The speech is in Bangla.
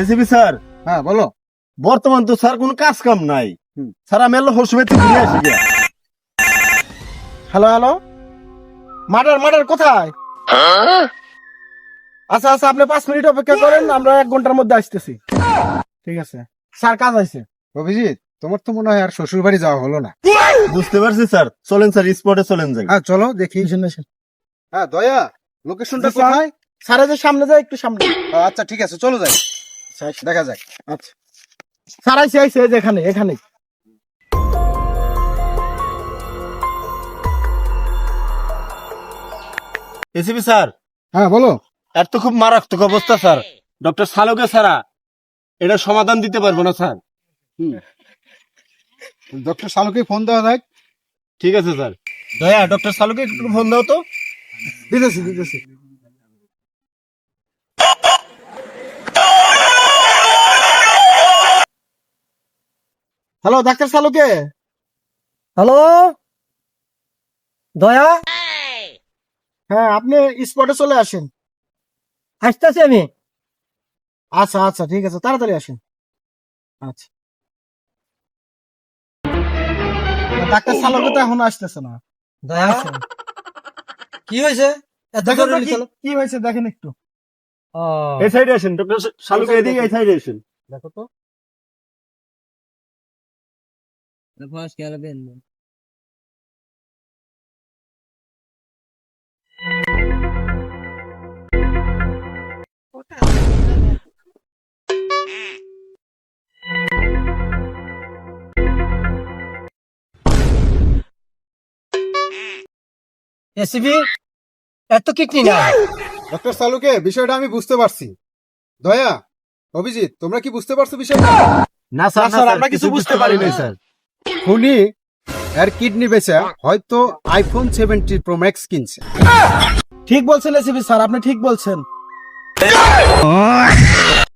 এসিবি স্যার হ্যাঁ বলো। বর্তমান তো স্যার কোনো কাজ কাম নাই। স্যার আমি এলো হসবে ঘুরে আসি হ্যালো হ্যালো। মার্ডার মার্ডার কোথায়? আচ্ছা আচ্ছা আপনি পাঁচ মিনিট অপেক্ষা করেন আমরা এক ঘণ্টার মধ্যে আসতেছি। ঠিক আছে। স্যার কাজ আছে। অভিজিৎ তোমার তো মনে হয় আর শ্বশুর বাড়ি যাওয়া হলো না। বুঝতে পারছি স্যার চলেন স্যার স্পটে চলেন যাই। হ্যাঁ চলো দেখি। হ্যাঁ দয়া লোকেশনটা জি, স্যার। স্যারের যে সামনে যায় একটু সামনে। আচ্ছা ঠিক আছে চলো যাই। দেখা যাক। আচ্ছা। স্যার আইসে আইসে এখানে এখানে। ACB sir? হ্যাঁ বলো। এর তো খুব মারাত্মক অবস্থা স্যার। ডক্টর সালোকে ছাড়া এটা সমাধান দিতে পারব না স্যার। ডক্টর শালুকে ফোন দেওয়া যাক। ঠিক আছে স্যার। দয়া ডক্টর সালুকে একটু ফোন দাও তো। দিতেছি দিতেছি। হ্যালো ডাক্তার সালুকে হ্যালো দয়া? হ্যাঁ আপনি স্পটে চলে আসেন। আসতেছি আমি। আচ্ছা আচ্ছা ঠিক আছে তাড়াতাড়ি আসেন। আচ্ছা। ডাক্তার সালুকে তো এখন আসতেছে না। দয়া? কি হয়েছে? দেখেন কি- হয়েছে দেখেন একটু। এই সাইডে আসেন ডক্টর সালুকে এদিকে এই সাইডে আসেন। দেখো তো। কি আর বেন এসিবি এত কিডনি না ডক্টর শালুকে বিষয়টা আমি বুঝতে পারছি। দয়া অভিজিৎ তোমরা কি বুঝতে পারছ বিষয়টা? না স্যার, স্যার, আমরা কিছু বুঝতে পারি নাই, স্যার। খুনি এর কিডনি বেচা হয়তো আইফোন সেভেন্টি প্রো ম্যাক্স কিনছে। ঠিক বলছেন এসিবি স্যার, আপনি ঠিক বলছেন।